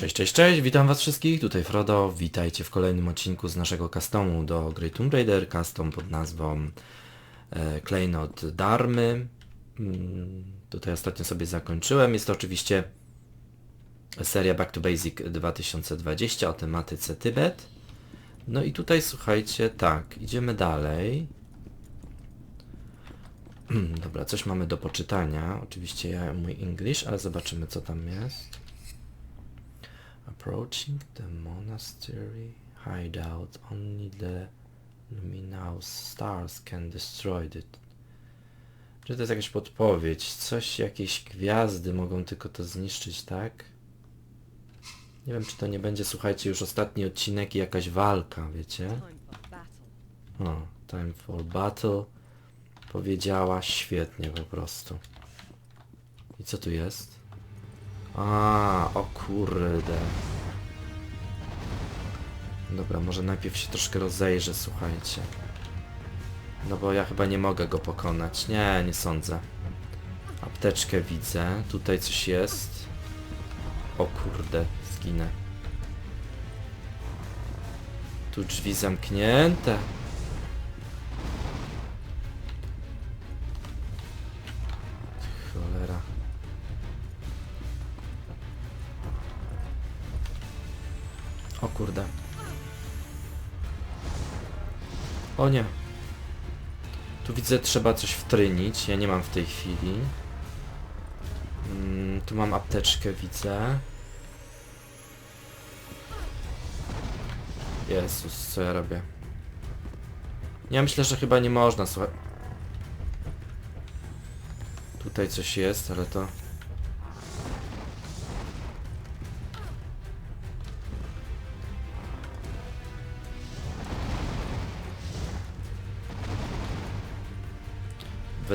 Cześć, cześć, cześć, witam was wszystkich, tutaj Frodo, witajcie w kolejnym odcinku z naszego customu do gry Tomb Raider, custom pod nazwą e, Klejnot Darmy. Mm, tutaj ostatnio sobie zakończyłem, jest to oczywiście seria Back to Basic 2020 o tematyce Tybet. No i tutaj słuchajcie, tak, idziemy dalej. Dobra, coś mamy do poczytania, oczywiście ja mój English, ale zobaczymy co tam jest. Approaching the monastery hideout, only the luminous stars can destroy it. Czy to jest jakaś podpowiedź? Coś, jakieś gwiazdy mogą tylko to zniszczyć, tak? Nie wiem, czy to nie będzie, słuchajcie, już ostatni odcinek i jakaś walka, wiecie? O, time for battle. Powiedziała świetnie po prostu. I co tu jest? A, o kurde. Dobra, może najpierw się troszkę rozejrzę, słuchajcie. No bo ja chyba nie mogę go pokonać. Nie, nie sądzę. Apteczkę widzę. Tutaj coś jest. O kurde, zginę. Tu drzwi zamknięte. Nie. Tu widzę, trzeba coś wtrynić. Ja nie mam w tej chwili. Mm, tu mam apteczkę, widzę. Jezus, co ja robię? Ja myślę, że chyba nie można, słuchaj. Tutaj coś jest, ale to...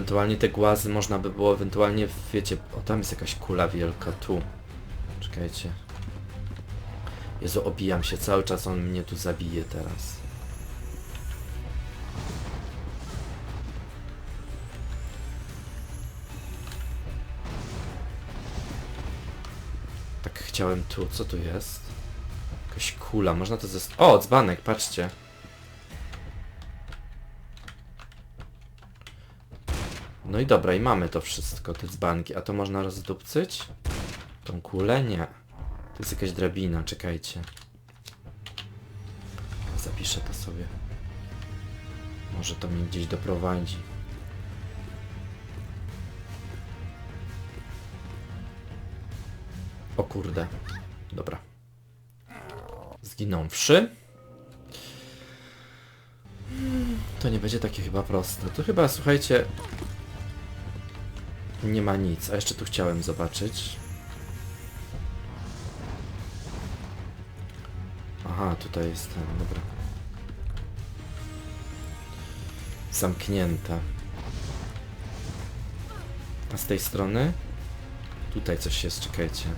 Ewentualnie te głazy można by było ewentualnie, wiecie, o tam jest jakaś kula wielka, tu. Czekajcie. Jezu, obijam się cały czas, on mnie tu zabije teraz. Tak chciałem tu, co tu jest? Jakaś kula, można to zes... O, dzbanek, patrzcie. No i dobra, i mamy to wszystko, te dzbanki. A to można rozdupcyć? Tą kulę? Nie. To jest jakaś drabina, czekajcie. Zapiszę to sobie. Może to mnie gdzieś doprowadzi. O kurde. Dobra. Zginąwszy. To nie będzie takie chyba proste. To chyba, słuchajcie... Nie ma nic. A jeszcze tu chciałem zobaczyć. Aha, tutaj jest ten, dobra. Zamknięte. A z tej strony? Tutaj coś jest, czekajcie.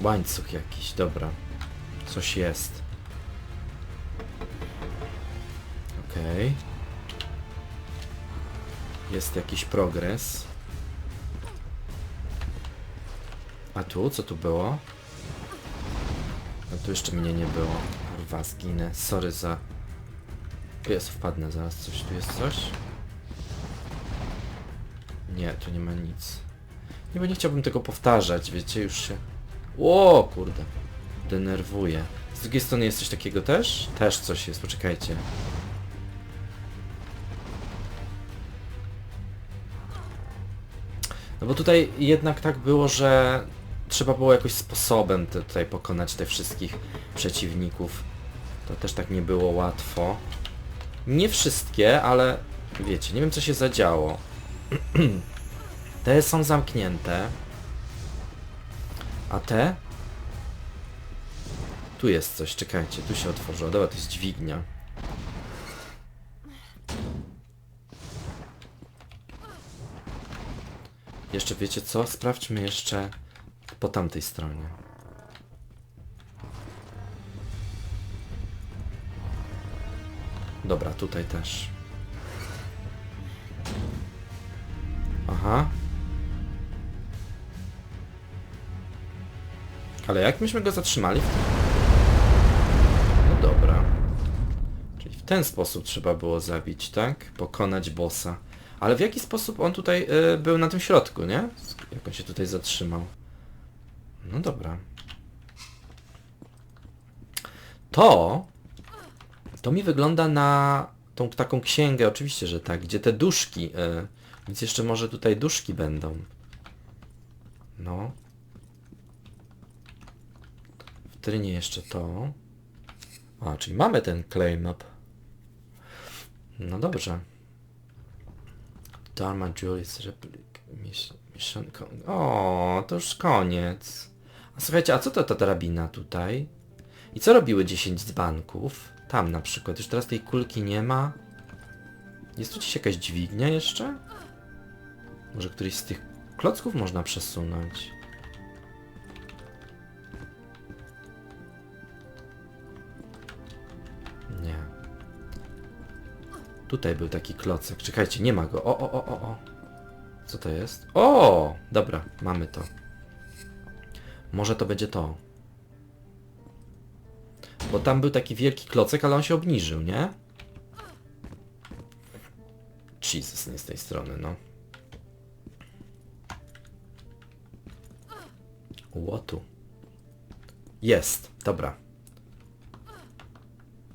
Łańcuch jakiś, dobra. Coś jest. Okej. Jest jakiś progres. A tu? Co tu było? A tu jeszcze mnie nie było. Kurwa, zginę. Sorry za... Jest, wpadnę zaraz. Coś, tu jest coś? Nie, tu nie ma nic. Nie, bo nie chciałbym tego powtarzać, wiecie, już się... Ło, kurde. Denerwuje. Z drugiej strony jest coś takiego też? Też coś jest, poczekajcie. No bo tutaj jednak tak było, że trzeba było jakoś sposobem tutaj pokonać te wszystkich przeciwników. To też tak nie było łatwo. Nie wszystkie, ale wiecie, nie wiem co się zadziało. te są zamknięte. A te? Tu jest coś, czekajcie, tu się otworzyło. Dobra, to jest dźwignia. Jeszcze wiecie co? Sprawdźmy jeszcze po tamtej stronie. Dobra, tutaj też. Aha. Ale jak myśmy go zatrzymali? No dobra. Czyli w ten sposób trzeba było zabić, tak? Pokonać bossa. Ale w jaki sposób on tutaj y, był na tym środku, nie? Jak on się tutaj zatrzymał? No dobra. To... To mi wygląda na tą taką księgę, oczywiście, że tak, gdzie te duszki, y, więc jeszcze może tutaj duszki będą. No. W trynie jeszcze to. A, czyli mamy ten claim up. No dobrze. Dharma Julius Replic Mission, O, to już koniec. A słuchajcie, a co to ta drabina tutaj? I co robiły 10 dzbanków? Tam na przykład. Już teraz tej kulki nie ma. Jest tu gdzieś jakaś dźwignia jeszcze? Może któryś z tych klocków można przesunąć? Nie. Tutaj był taki klocek. Czekajcie, nie ma go. O, o, o, o, o. Co to jest? O! Dobra, mamy to. Może to będzie to. Bo tam był taki wielki klocek, ale on się obniżył, nie? Jesus, nie z tej strony, no. Łotu. Jest, dobra.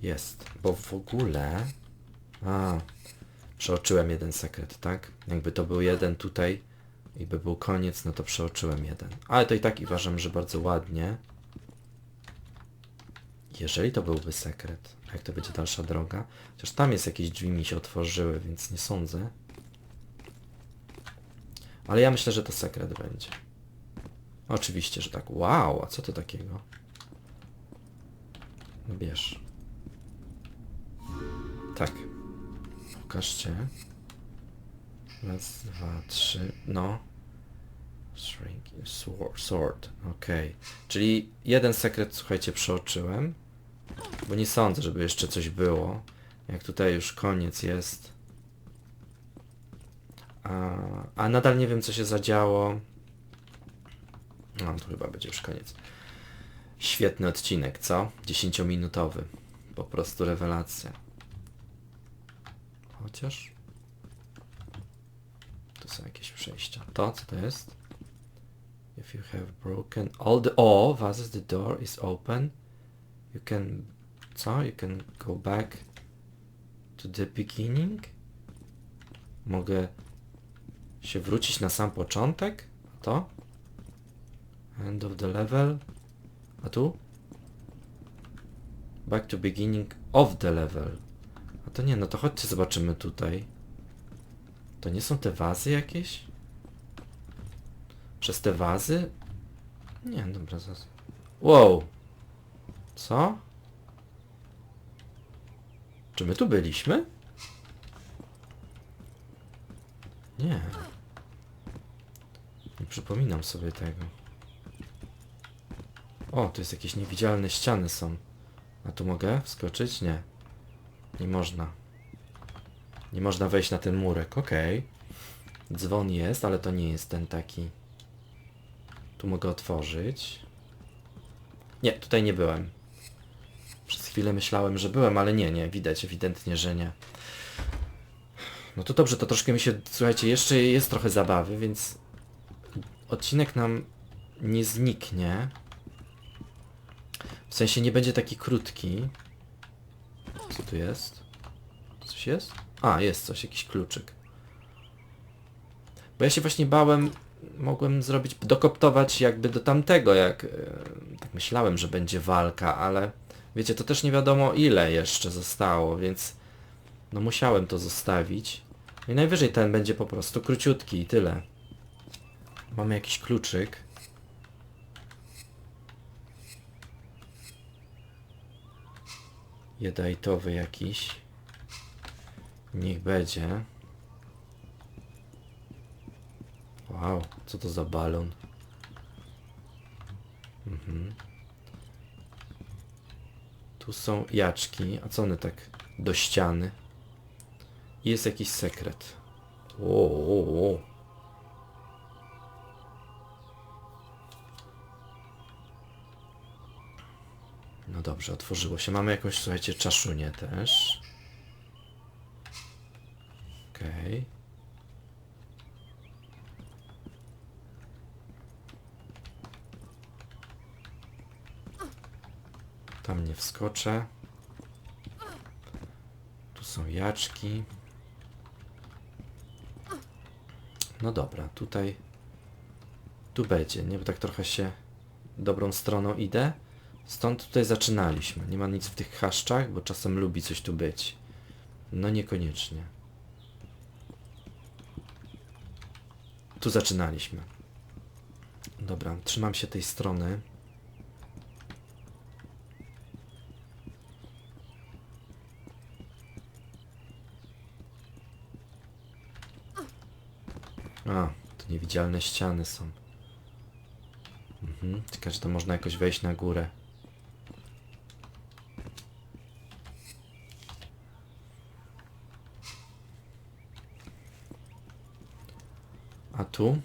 Jest, bo w ogóle... A, przeoczyłem jeden sekret, tak? Jakby to był jeden tutaj i by był koniec, no to przeoczyłem jeden. Ale to i tak uważam, że bardzo ładnie. Jeżeli to byłby sekret, jak to będzie dalsza droga? Chociaż tam jest jakieś drzwi mi się otworzyły, więc nie sądzę. Ale ja myślę, że to sekret będzie. Oczywiście, że tak. Wow, a co to takiego? No bierz. Tak. Pokażcie. Raz, dwa, trzy. No. Shrink, sword, sword. Okej. Czyli jeden sekret, słuchajcie, przeoczyłem. Bo nie sądzę, żeby jeszcze coś było. Jak tutaj już koniec jest. A, a nadal nie wiem, co się zadziało. No, to chyba będzie już koniec. Świetny odcinek, co? 10-minutowy. Po prostu rewelacja. Chociaż... Tu są jakieś przejścia. To, co to jest? If you have broken all the... O, vases, the door is open. You can... Co? You can go back to the beginning? Mogę się wrócić na sam początek? To? End of the level. A tu? Back to beginning of the level. A to nie, no to chodźcie zobaczymy tutaj. To nie są te wazy jakieś? Przez te wazy? Nie, dobra, zaraz. Wow! Co? Czy my tu byliśmy? Nie. Nie przypominam sobie tego. O, tu jest jakieś niewidzialne ściany są. A tu mogę wskoczyć? Nie. Nie można. Nie można wejść na ten murek, okej. Dzwon jest, ale to nie jest ten taki. Tu mogę otworzyć. Nie, tutaj nie byłem. Przez chwilę myślałem, że byłem, ale nie, nie, widać ewidentnie, że nie. No to dobrze, to troszkę mi się, słuchajcie, jeszcze jest trochę zabawy, więc odcinek nam nie zniknie. W sensie nie będzie taki krótki. Co tu jest? Coś jest? A, jest coś, jakiś kluczyk. Bo ja się właśnie bałem, mogłem zrobić, dokoptować jakby do tamtego, jak e, tak myślałem, że będzie walka, ale wiecie, to też nie wiadomo ile jeszcze zostało, więc no musiałem to zostawić. I najwyżej ten będzie po prostu króciutki i tyle. Mamy jakiś kluczyk. Jedajtowy jakiś. Niech będzie. Wow, co to za balon? Mhm. Tu są jaczki, a co one tak do ściany? Jest jakiś sekret. No dobrze, otworzyło się. Mamy jakąś, słuchajcie, czaszunię też. Okej. Tam nie wskoczę. Tu są jaczki. No dobra, tutaj... Tu będzie, nie? Bo tak trochę się dobrą stroną idę. Stąd tutaj zaczynaliśmy. Nie ma nic w tych chaszczach, bo czasem lubi coś tu być. No niekoniecznie. Tu zaczynaliśmy. Dobra, trzymam się tej strony. A, to niewidzialne ściany są. Mhm, tylko że to można jakoś wejść na górę. Tu?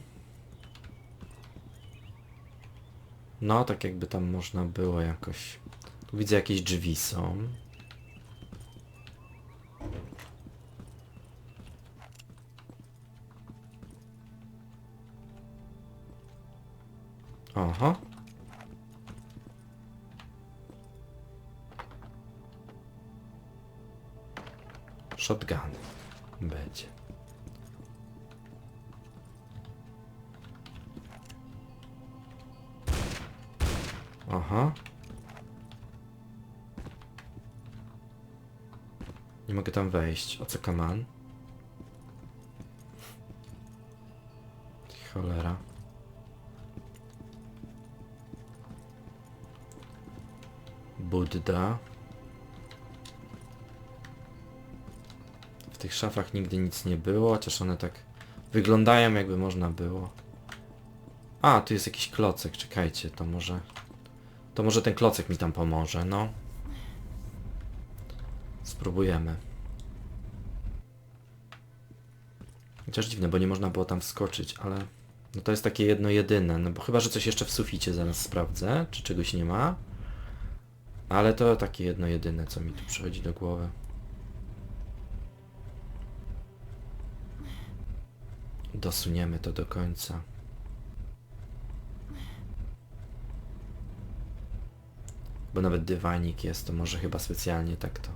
No, tak jakby tam można było jakoś... Tu widzę jakieś drzwi są. Aha. Shotgun będzie. Aha. Nie mogę tam wejść. O co kaman? Cholera. Buddha. W tych szafach nigdy nic nie było, chociaż one tak wyglądają jakby można było. A, tu jest jakiś klocek, czekajcie, to może... To może ten klocek mi tam pomoże, no. Spróbujemy. Chociaż dziwne, bo nie można było tam wskoczyć, ale... No to jest takie jedno jedyne, no bo chyba, że coś jeszcze w suficie zaraz sprawdzę, czy czegoś nie ma. Ale to takie jedno jedyne, co mi tu przychodzi do głowy. Dosuniemy to do końca. Bo nawet dywanik jest, to może chyba specjalnie tak to.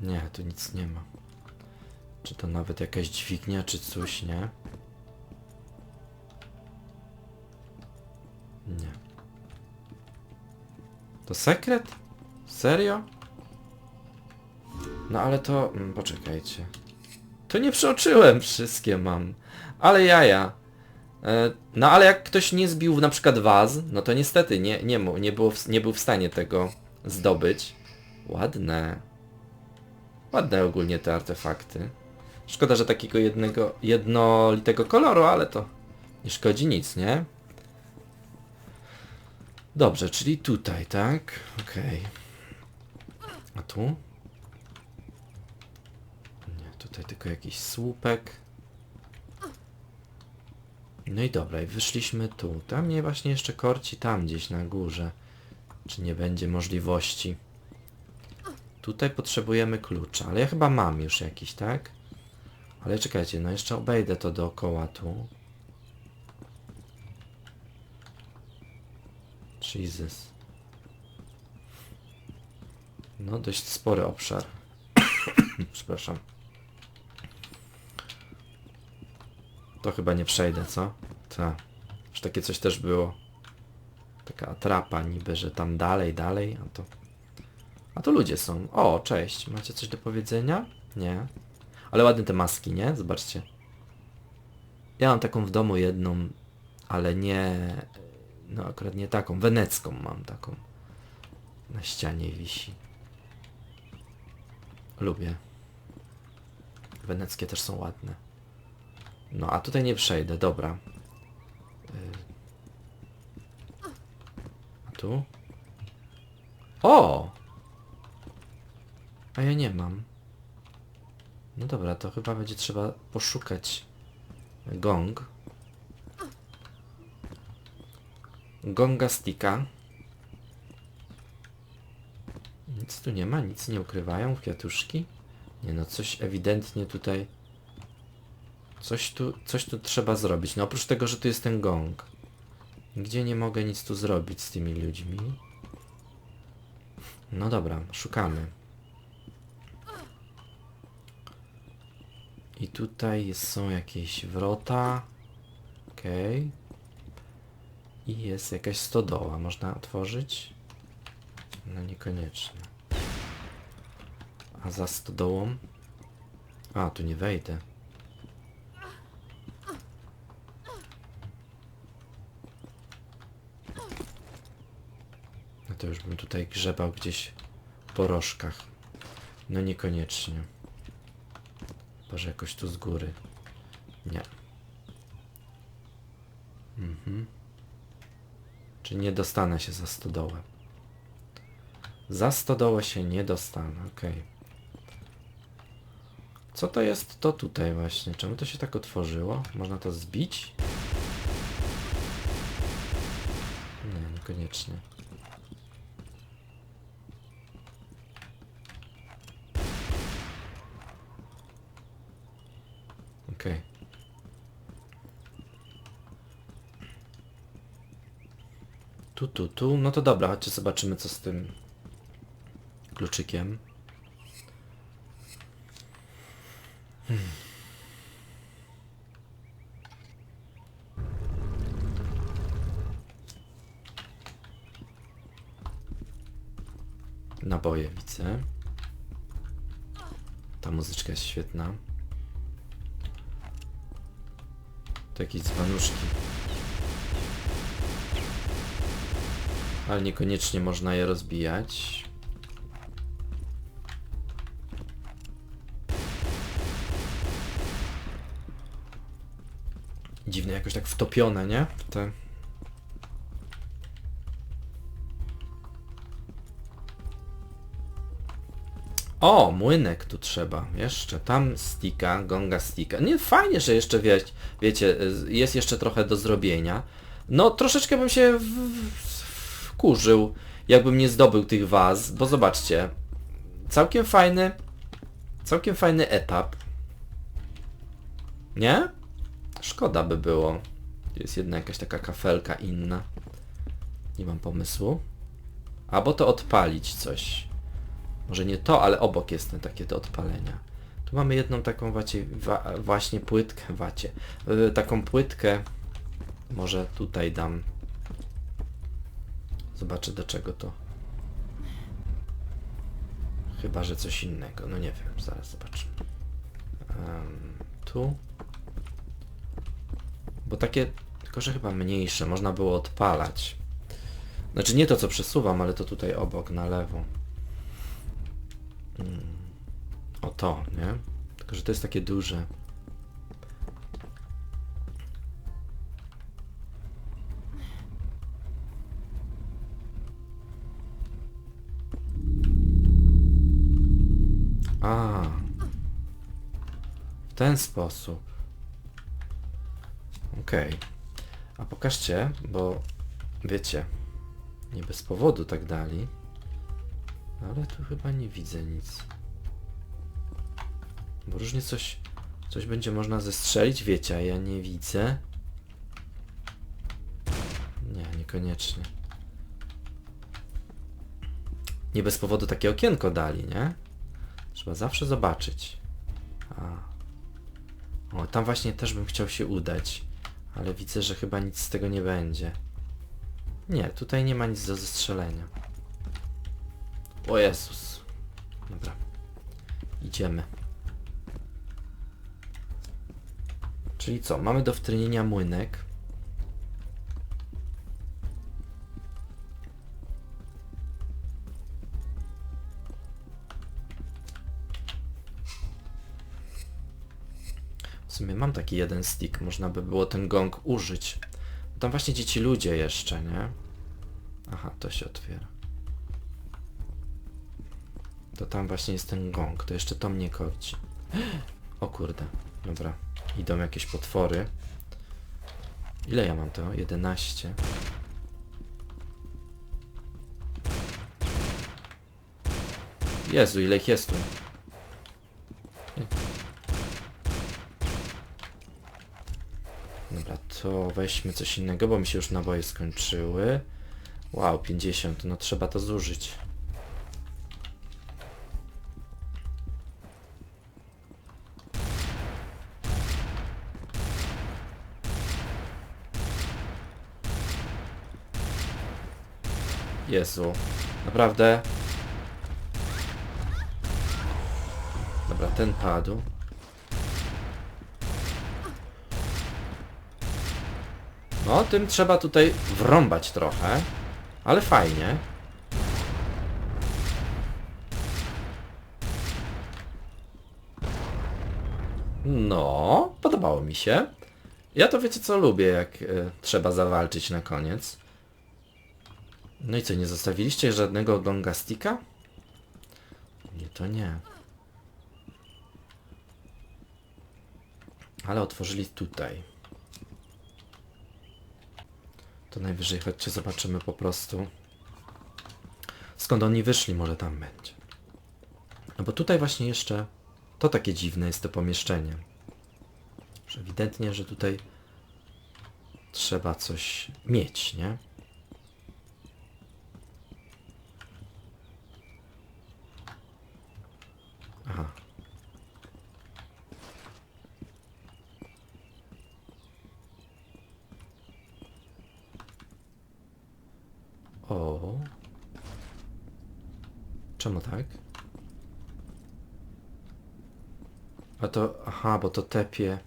Nie, tu nic nie ma. Czy to nawet jakaś dźwignia, czy coś, nie? Nie. To sekret? Serio? No ale to... mm, Poczekajcie. To nie przeoczyłem, wszystkie mam. Ale jaja. E, No ale jak ktoś nie zbił na przykład waz, no to niestety nie, nie, mu- nie, było, w- nie był w stanie tego zdobyć. Ładne. Ładne ogólnie te artefakty. Szkoda, że takiego jednego, jednolitego koloru, ale to nie szkodzi nic, nie? Dobrze, czyli tutaj, tak? Okej. A tu? Tutaj tylko jakiś słupek. No i dobra, i wyszliśmy tu. Tam mnie właśnie jeszcze korci tam gdzieś na górze. Czy nie będzie możliwości? Tutaj potrzebujemy klucza, ale ja chyba mam już jakiś, tak? Ale czekajcie, no jeszcze obejdę to dookoła tu. Jesus. No, dość spory obszar. Przepraszam. To chyba nie przejdę, co? Ta. Już takie coś też było. Taka atrapa niby, że tam dalej, dalej, a to... A to ludzie są. O, cześć. Macie coś do powiedzenia? Nie. Ale ładne te maski, nie? Zobaczcie. Ja mam taką w domu jedną, ale nie... No akurat nie taką, wenecką mam taką. Na ścianie wisi. Lubię. Weneckie też są ładne. No, a tutaj nie przejdę, dobra. Y. A tu? O! A ja nie mam. No dobra, to chyba będzie trzeba poszukać gong. Gonga sticka. Nic tu nie ma, nic nie ukrywają, kwiatuszki. Nie no, coś ewidentnie tutaj... Coś tu, coś tu trzeba zrobić. No oprócz tego, że tu jest ten gong. Nigdzie nie mogę nic tu zrobić z tymi ludźmi. No dobra, szukamy. I tutaj są jakieś wrota. Okej. I jest jakaś stodoła. Można otworzyć? No niekoniecznie. A za stodołą? A, tu nie wejdę. No to już bym tutaj grzebał gdzieś po rożkach. No niekoniecznie. Może jakoś tu z góry. Nie. Mhm. Czy nie dostanę się za stodołę? Za stodołę się nie dostanę, okej. Co to jest to tutaj właśnie? Czemu to się tak otworzyło? Można to zbić? Nie, niekoniecznie. Okej. Tu, tu, tu. No to dobra, chodźcie zobaczymy co z tym kluczykiem. Hmm. Naboje widzę. Ta muzyczka jest świetna. To jakieś dzbanuszki. Ale niekoniecznie można je rozbijać. Dziwne, jakoś tak wtopione, nie? W te... O, młynek tu trzeba. Jeszcze tam stika, gonga stika. Nie, fajnie, że jeszcze wie, wiecie, jest jeszcze trochę do zrobienia. No, troszeczkę bym się w, w, wkurzył, jakbym nie zdobył tych waz, bo zobaczcie. Całkiem fajny, całkiem fajny etap. Nie? Szkoda by było. Jest jedna jakaś taka kafelka inna. Nie mam pomysłu. Albo to odpalić coś. Może nie to, ale obok jest takie do odpalenia. Tu mamy jedną taką wacie, wa, właśnie płytkę, wacie, yy, taką płytkę. Może tutaj dam. Zobaczę do czego to. Chyba, że coś innego. No nie wiem, zaraz zobaczymy. Em, tu. Bo takie, tylko że chyba mniejsze, można było odpalać. Znaczy nie to co przesuwam, ale to tutaj obok, na lewo. Mm. O to, nie? Tylko, że to jest takie duże. Ten sposób. Okej. A pokażcie, bo wiecie, nie bez powodu tak dali. Ale tu chyba nie widzę nic. Bo różnie coś, coś będzie można zestrzelić, wiecie, a ja nie widzę. Nie, niekoniecznie. Nie bez powodu takie okienko dali, nie? Trzeba zawsze zobaczyć. A. O, tam właśnie też bym chciał się udać. Ale widzę, że chyba nic z tego nie będzie. Nie, tutaj nie ma nic do zestrzelenia. O Jezus. Dobra. Idziemy. Czyli co? Mamy do wtrynienia młynek. Sumie mam taki jeden stick, można by było ten gong użyć. Tam właśnie dzieci ludzie jeszcze, nie? Aha, to się otwiera. To tam właśnie jest ten gong, to jeszcze to mnie kości. O kurde, dobra. Idą jakieś potwory. Ile ja mam to? 11. Jezu, ile ich jest tu? Dobra, to weźmy coś innego, bo mi się już naboje skończyły. Wow, 50, no trzeba to zużyć. Jezu, naprawdę? Dobra, ten padł. No, tym trzeba tutaj wrąbać trochę, ale fajnie. No, podobało mi się. Ja to wiecie co lubię, jak e, trzeba zawalczyć na koniec. No i co, nie zostawiliście żadnego gongastika? Nie, to nie. Ale otworzyli tutaj. To najwyżej chodźcie zobaczymy po prostu. Skąd oni wyszli, może tam będzie. No bo tutaj właśnie jeszcze to takie dziwne jest to pomieszczenie. Że ewidentnie, że tutaj trzeba coś mieć, nie? Aha. O. Czemu tak? A to... Aha, bo to tepie.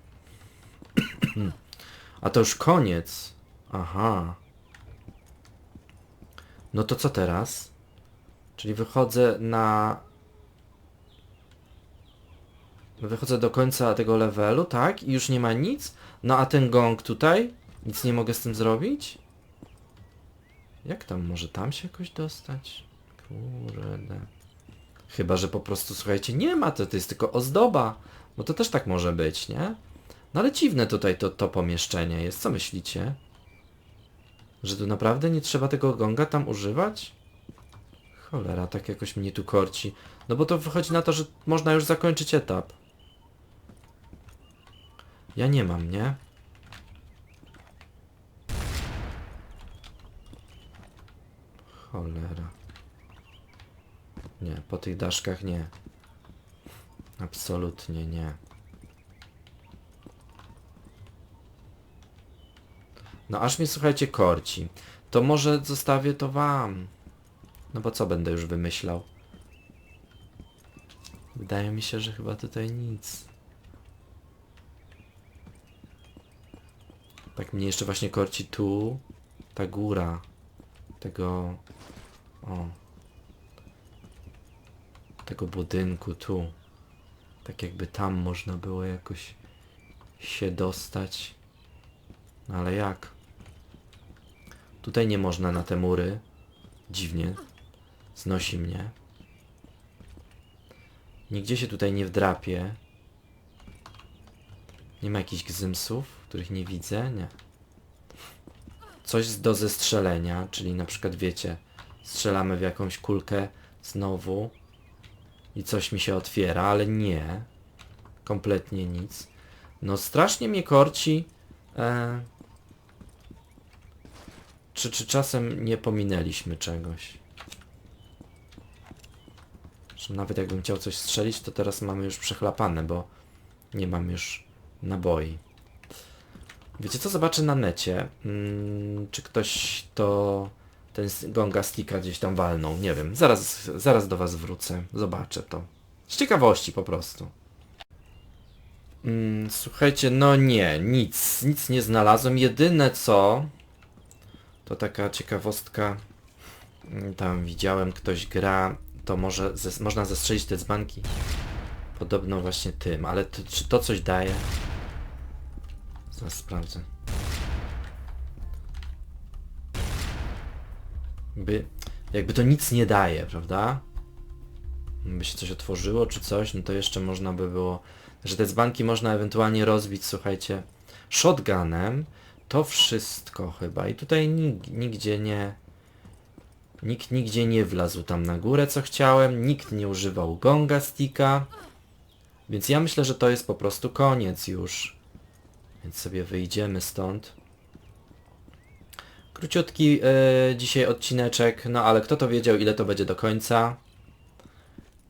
A to już koniec. Aha. No to co teraz? Czyli wychodzę na... Wychodzę do końca tego levelu, tak? I już nie ma nic? No a ten gong tutaj? Nic nie mogę z tym zrobić? Jak tam? Może tam się jakoś dostać? Chyba, że po prostu, słuchajcie, nie ma to, to jest tylko ozdoba. Bo to też tak może być, nie? No ale dziwne tutaj to, to pomieszczenie jest. Co myślicie? Że tu naprawdę nie trzeba tego gonga tam używać? Cholera, tak jakoś mnie tu korci. No bo to wychodzi na to, że można już zakończyć etap. Ja nie mam, nie? Cholera. Nie, po tych daszkach nie. Absolutnie nie. No aż mnie słuchajcie korci. To może zostawię to wam. No bo co będę już wymyślał? Wydaje mi się, że chyba tutaj nic. Tak mnie jeszcze właśnie korci tu. Ta góra. Tego... O. Tego budynku tu. Tak jakby tam można było jakoś się dostać. No ale jak? Tutaj nie można na te mury. Dziwnie. Znosi mnie. Nigdzie się tutaj nie wdrapie. Nie ma jakichś gzymsów, których nie widzę? Nie. Coś do zestrzelenia, czyli na przykład wiecie, strzelamy w jakąś kulkę znowu i coś mi się otwiera, ale nie. Kompletnie nic. No strasznie mnie korci. E... Czy, czy czasem nie pominęliśmy czegoś? Że nawet jakbym chciał coś strzelić, to teraz mamy już przechlapane, bo nie mam już naboi. Wiecie co? Zobaczę na necie. Mm, czy ktoś to ten gonga sticka gdzieś tam walnął. Nie wiem. Zaraz, zaraz do was wrócę. Zobaczę to. Z ciekawości po prostu. Mm, słuchajcie, no nie, nic, nic nie znalazłem. Jedyne co, to taka ciekawostka, mm, tam widziałem, ktoś gra, to może zes można zestrzelić te dzbanki. Podobno właśnie tym, ale to, czy to coś daje? Zaraz sprawdzę. Jakby, jakby to nic nie daje, prawda? By się coś otworzyło czy coś, no to jeszcze można by było że te dzbanki można ewentualnie rozbić, słuchajcie, shotgunem. To wszystko chyba. I tutaj nig nigdzie nie... Nikt nigdzie nie wlazł tam na górę, co chciałem. Nikt nie używał gonga sticka. Więc ja myślę, że to jest po prostu koniec już. Więc sobie wyjdziemy stąd. Króciutki e, dzisiaj odcineczek, no ale kto to wiedział ile to będzie do końca?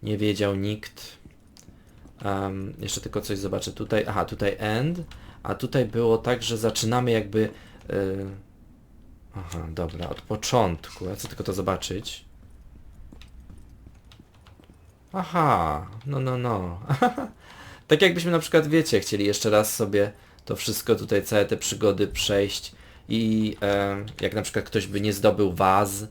Nie wiedział nikt. Em, jeszcze tylko coś zobaczę tutaj. Aha, tutaj end. A tutaj było tak, że zaczynamy jakby... e, aha, dobra, od początku. Ja chcę tylko to zobaczyć. Aha, no, no, no. tak jakbyśmy na przykład, wiecie, chcieli jeszcze raz sobie to wszystko tutaj, całe te przygody przejść i e, jak na przykład ktoś by nie zdobył waz,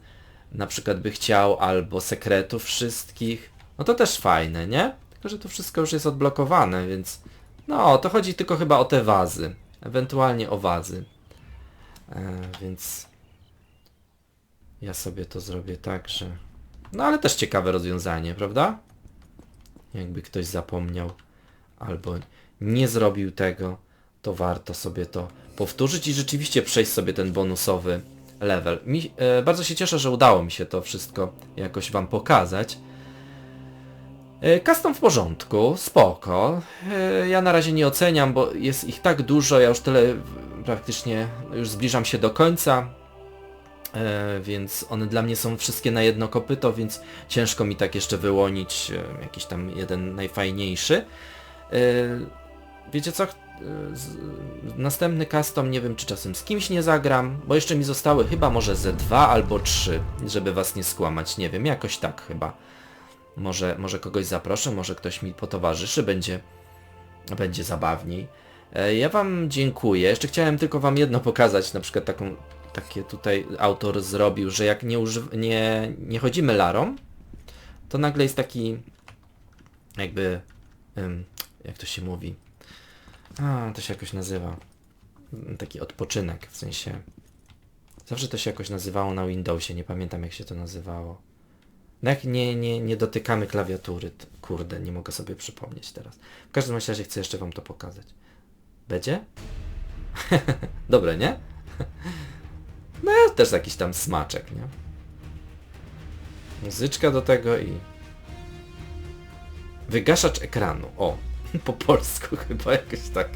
na przykład by chciał, albo sekretów wszystkich, no to też fajne, nie? Tylko, że to wszystko już jest odblokowane, więc no, to chodzi tylko chyba o te wazy, ewentualnie o wazy. E, więc ja sobie to zrobię tak, że... No ale też ciekawe rozwiązanie, prawda? Jakby ktoś zapomniał albo nie zrobił tego, to warto sobie to powtórzyć i rzeczywiście przejść sobie ten bonusowy level. Mi, e, bardzo się cieszę, że udało mi się to wszystko jakoś Wam pokazać. E, Custom w porządku, spoko. E, Ja na razie nie oceniam, bo jest ich tak dużo, ja już tyle praktycznie już zbliżam się do końca. E, więc one dla mnie są wszystkie na jedno kopyto, więc ciężko mi tak jeszcze wyłonić e, jakiś tam jeden najfajniejszy. E, wiecie co? Z, następny custom nie wiem czy czasem z kimś nie zagram, bo jeszcze mi zostały chyba może ze dwa albo trzy, żeby was nie skłamać, nie wiem, jakoś tak chyba. Może, może kogoś zaproszę, może ktoś mi potowarzyszy, będzie, będzie zabawniej. E, Ja wam dziękuję. Jeszcze chciałem tylko wam jedno pokazać, na przykład taką, takie tutaj autor zrobił, że jak nie, używ- nie, nie chodzimy larą, to nagle jest taki jakby, jak to się mówi, a, to się jakoś nazywa, Mm, taki odpoczynek, w sensie, zawsze to się jakoś nazywało na Windowsie, nie pamiętam jak się to nazywało. No jak nie, nie, nie dotykamy klawiatury, kurde, nie mogę sobie przypomnieć teraz. W każdym razie chcę jeszcze wam to pokazać. Będzie? Dobre, nie? no też jakiś tam smaczek, nie? Muzyczka do tego i... Wygaszacz ekranu. O, po polsku chyba jakoś tak.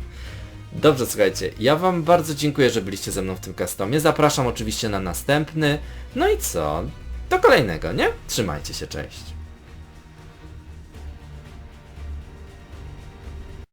Dobrze, słuchajcie, ja wam bardzo dziękuję, że byliście ze mną w tym customie. Zapraszam oczywiście na następny. No i co? Do kolejnego, nie? Trzymajcie się, cześć.